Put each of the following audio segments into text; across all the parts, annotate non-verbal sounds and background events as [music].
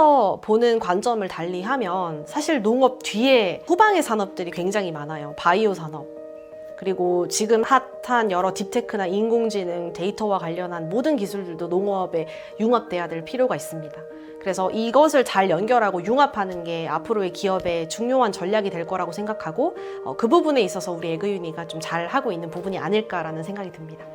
더 보는 관점을 달리 하면 사실 농업 뒤에 후방의 산업들이 굉장히 많아요. 바이오 산업. 그리고 지금 핫한 여러 딥테크나 인공지능 데이터와 관련한 모든 기술들도 농업에 융합돼야 될 필요가 있습니다. 그래서 이것을 잘 연결하고 융합하는 게 앞으로의 기업의 중요한 전략이 될 거라고 생각하고 어, 그 부분에 있어서 우리 에그유니가 좀 잘 하고 있는 부분이 아닐까라는 생각이 듭니다.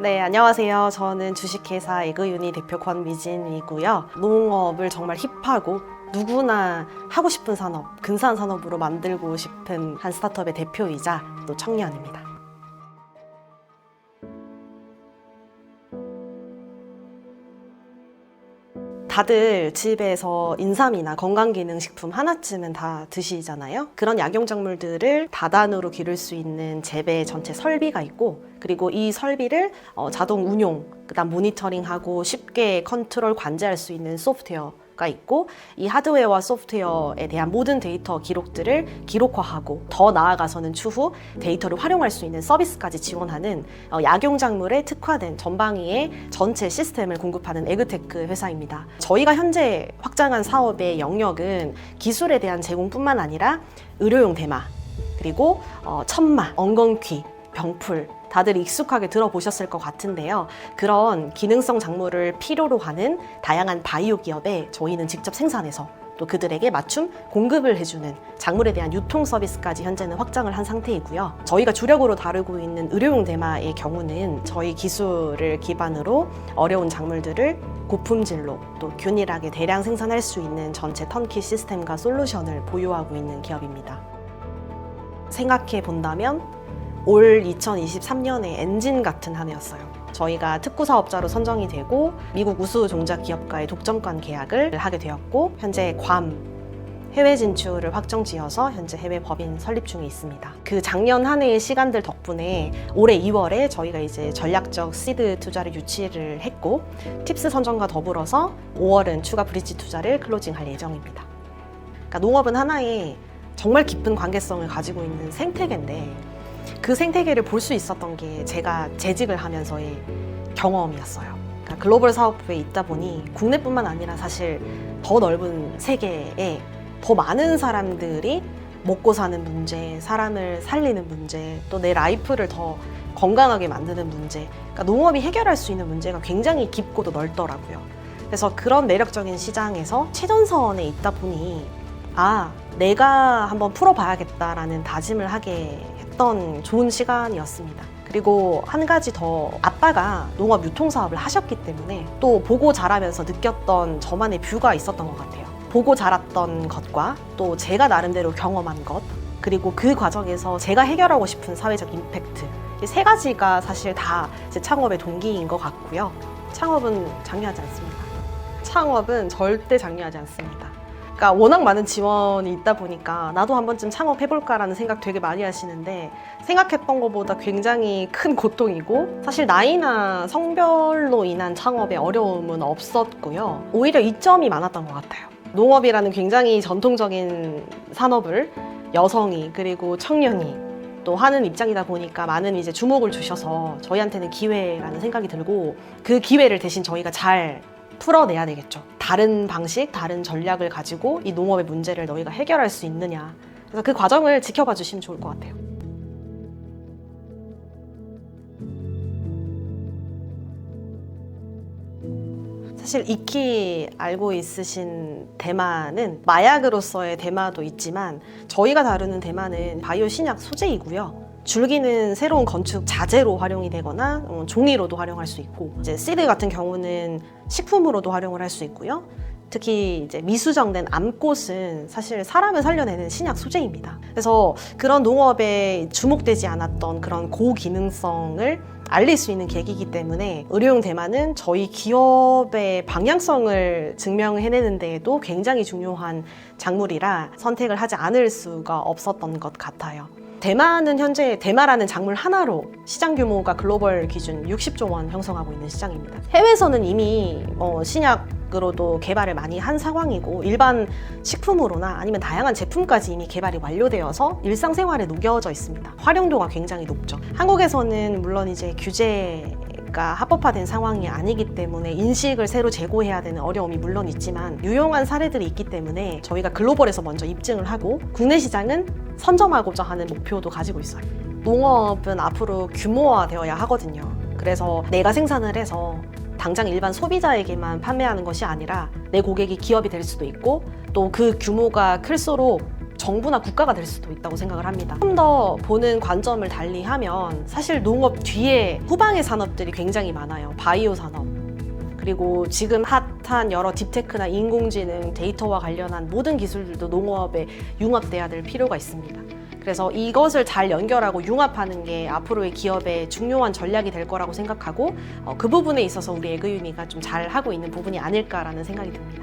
네, 안녕하세요. 저는 주식회사 에그유니 대표 권미진이고요. 농업을 정말 힙하고 누구나 하고 싶은 산업, 근사한 산업으로 만들고 싶은 한 스타트업의 대표이자 또 청년입니다. 다들 집에서 인삼이나 건강기능식품 하나쯤은 다 드시잖아요. 그런 약용작물들을 다단으로 기를 수 있는 재배 전체 설비가 있고, 그리고 이 설비를 어, 자동 운용, 그다음 모니터링하고 쉽게 컨트롤 관제할 수 있는 소프트웨어 가 있고, 이 하드웨어와 소프트웨어에 대한 모든 데이터 기록들을 기록화하고 더 나아가서는 추후 데이터를 활용할 수 있는 서비스까지 지원하는 어, 약용작물에 특화된 전방위의 전체 시스템을 공급하는 에그테크 회사입니다. 저희가 현재 확장한 사업의 영역은 기술에 대한 제공뿐만 아니라 의료용 대마, 그리고 어, 천마, 엉겅퀴, 병풀 다들 익숙하게 들어보셨을 것 같은데요. 그런 기능성 작물을 필요로 하는 다양한 바이오 기업에 저희는 직접 생산해서 또 그들에게 맞춤 공급을 해주는 작물에 대한 유통 서비스까지 현재는 확장을 한 상태이고요. 저희가 주력으로 다루고 있는 의료용 대마의 경우는 저희 기술을 기반으로 어려운 작물들을 고품질로 또 균일하게 대량 생산할 수 있는 전체 턴키 시스템과 솔루션을 보유하고 있는 기업입니다. 생각해 본다면 올 2023년에 엔진 같은 한 해였어요. 저희가 특구 사업자로 선정이 되고 미국 우수 종작 기업과의 독점권 계약을 하게 되었고 현재 괌 해외 진출을 확정 지어서 현재 해외 법인 설립 중에 있습니다. 그 작년 한 해의 시간들 덕분에 올해 2월에 저희가 이제 전략적 시드 투자를 유치를 했고 팁스 선정과 더불어서 5월은 추가 브릿지 투자를 클로징할 예정입니다. 그러니까 농업은 하나의 정말 깊은 관계성을 가지고 있는 생태계인데 그 생태계를 볼 수 있었던 게 제가 재직을 하면서의 경험이었어요. 그러니까 글로벌 사업부에 있다 보니 국내뿐만 아니라 사실 더 넓은 세계에 더 많은 사람들이 먹고 사는 문제, 사람을 살리는 문제, 또 내 라이프를 더 건강하게 만드는 문제. 그러니까 농업이 해결할 수 있는 문제가 굉장히 깊고도 넓더라고요. 그래서 그런 매력적인 시장에서 최전선에 있다 보니 아, 내가 한번 풀어봐야겠다라는 다짐을 하게 했던 좋은 시간이었습니다. 그리고 한 가지 더 아빠가 농업 유통 사업을 하셨기 때문에 또 보고 자라면서 느꼈던 저만의 뷰가 있었던 것 같아요. 보고 자랐던 것과 또 제가 나름대로 경험한 것 그리고 그 과정에서 제가 해결하고 싶은 사회적 임팩트 이 세 가지가 사실 다 제 창업의 동기인 것 같고요. 창업은 장려하지 않습니다. 창업은 절대 장려하지 않습니다. 그러니까 워낙 많은 지원이 있다 보니까 나도 한 번쯤 창업해볼까라는 생각 되게 많이 하시는데 생각했던 것보다 굉장히 큰 고통이고 사실 나이나 성별로 인한 창업에 어려움은 없었고요. 오히려 이점이 많았던 것 같아요. 농업이라는 굉장히 전통적인 산업을 여성이 그리고 청년이 또 하는 입장이다 보니까 많은 이제 주목을 주셔서 저희한테는 기회라는 생각이 들고 그 기회를 대신 저희가 잘 풀어내야 되겠죠. 다른 방식, 다른 전략을 가지고 이 농업의 문제를 너희가 해결할 수 있느냐. 그래서 그 과정을 지켜봐 주시면 좋을 것 같아요. 사실 익히 알고 있으신 대마는 마약으로서의 대마도 있지만 저희가 다루는 대마는 바이오 신약 소재이고요. 줄기는 새로운 건축 자재로 활용이 되거나 어, 종이로도 활용할 수 있고 이제 씨드 같은 경우는 식품으로도 활용을 할 수 있고요. 특히 이제 미수정된 암꽃은 사실 사람을 살려내는 신약 소재입니다. 그래서 그런 농업에 주목되지 않았던 그런 고기능성을 알릴 수 있는 계기이기 때문에 의료용 대마는 저희 기업의 방향성을 증명해내는 데에도 굉장히 중요한 작물이라 선택을 하지 않을 수가 없었던 것 같아요. 대마는 현재 대마라는 작물 하나로 시장 규모가 글로벌 기준 60조 원 형성하고 있는 시장입니다. 해외에서는 이미 어, 신약 으로도 개발을 많이 한 상황이고 일반 식품으로나 아니면 다양한 제품까지 이미 개발이 완료되어서 일상생활에 녹여져 있습니다. 활용도가 굉장히 높죠. 한국에서는 물론 이제 규제 국가 합법화된 상황이 아니기 때문에 인식을 새로 제고해야 되는 어려움이 물론 있지만 유용한 사례들이 있기 때문에 저희가 글로벌에서 먼저 입증을 하고 국내 시장은 선점하고자 하는 목표도 가지고 있어요. 농업은 앞으로 규모화되어야 하거든요. 그래서 내가 생산을 해서 당장 일반 소비자에게만 판매하는 것이 아니라 내 고객이 기업이 될 수도 있고 또 그 규모가 클수록 정부나 국가가 될 수도 있다고 생각을 합니다. 좀 더 보는 관점을 달리 하면 사실 농업 뒤에 후방의 산업들이 굉장히 많아요. 바이오 산업. 그리고 지금 핫한 여러 딥테크나 인공지능, 데이터와 관련한 모든 기술들도 농업에 융합돼야 될 필요가 있습니다. 그래서 이것을 잘 연결하고 융합하는 게 앞으로의 기업의 중요한 전략이 될 거라고 생각하고 어, 그 부분에 있어서 우리 에그유니가 좀 잘 하고 있는 부분이 아닐까라는 생각이 듭니다.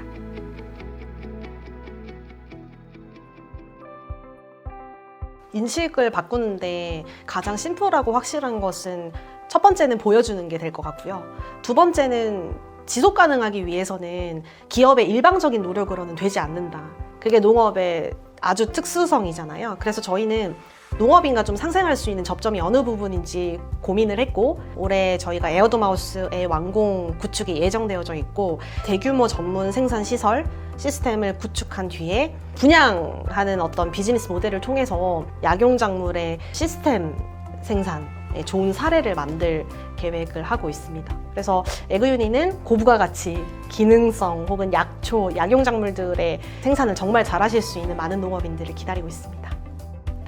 인식을 바꾸는데 가장 심플하고 확실한 것은 첫 번째는 보여주는 게 될 것 같고요. 두 번째는 지속 가능하기 위해서는 기업의 일방적인 노력으로는 되지 않는다. 그게 농업의 아주 특수성이잖아요. 그래서 저희는 농업인과 좀 상생할 수 있는 접점이 어느 부분인지 고민을 했고 올해 저희가 에어도마우스의 완공 구축이 예정되어져 있고 대규모 전문 생산 시설 시스템을 구축한 뒤에 분양하는 어떤 비즈니스 모델을 통해서 약용 작물의 시스템 생산에 좋은 사례를 만들 계획을 하고 있습니다. 그래서 에그유니는 고부가 가치, 기능성 혹은 약초, 약용작물들의 생산을 정말 잘하실 수 있는 많은 농업인들을 기다리고 있습니다.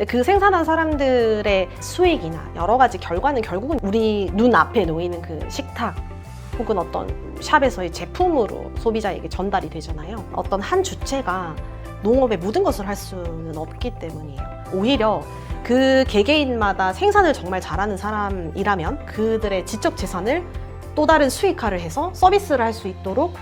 그 생산한 사람들의 수익이나 여러 가지 결과는 결국은 우리 눈 앞에 놓이는 그 식탁 혹은 어떤 샵에서의 제품으로 소비자에게 전달이 되잖아요. 어떤 한 주체가 농업의 모든 것을 할 수는 없기 때문이에요. 오히려 그 개개인마다 생산을 정말 잘하는 사람이라면 그들의 지적 재산을 또 다른 수익화를 해서 서비스를 할 수 있도록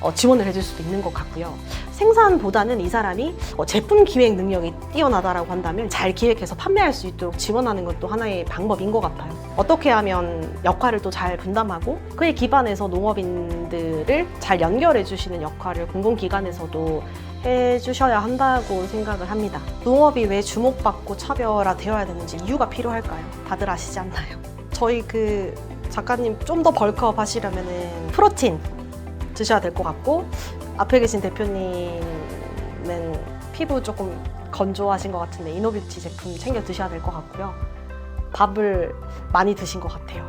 어, 지원을 해줄 수도 있는 것 같고요. 생산보다는 이 사람이 어, 제품 기획 능력이 뛰어나다라고 한다면 잘 기획해서 판매할 수 있도록 지원하는 것도 하나의 방법인 것 같아요. 어떻게 하면 역할을 또 잘 분담하고 그에 기반해서 농업인들을 잘 연결해 주시는 역할을 공공기관에서도 해 주셔야 한다고 생각을 합니다. 농업이 왜 주목받고 차별화되어야 되는지 이유가 필요할까요? 다들 아시지 않나요? 저희 그 작가님 좀 더 벌크업 하시려면은 프로틴 드셔야 될 것 같고 앞에 계신 대표님은 피부 조금 건조하신 것 같은데 이노뷰티 제품 챙겨 드셔야 될 것 같고요. 밥을 많이 드신 것 같아요.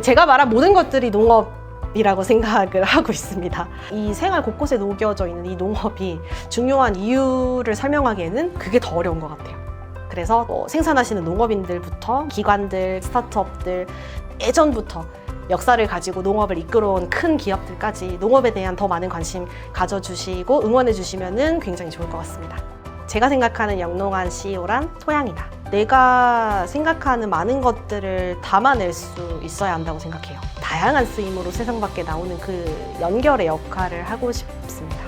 제가 말한 모든 것들이 농업 이라고 [laughs] 생각을 하고 있습니다. 이 생활 곳곳에 녹여져 있는 이 농업이 중요한 이유를 설명하기에는 그게 더 어려운 것 같아요. 그래서 뭐 생산하시는 농업인들부터 기관들, 스타트업들 예전부터 역사를 가지고 농업을 이끌어온 큰 기업들까지 농업에 대한 더 많은 관심 가져주시고 응원해주시면 굉장히 좋을 것 같습니다. 제가 생각하는 영롱한 CEO란 토양이다. 내가 생각하는 많은 것들을 담아낼 수 있어야 한다고 생각해요. 다양한 쓰임으로 세상 밖에 나오는 그 연결의 역할을 하고 싶습니다.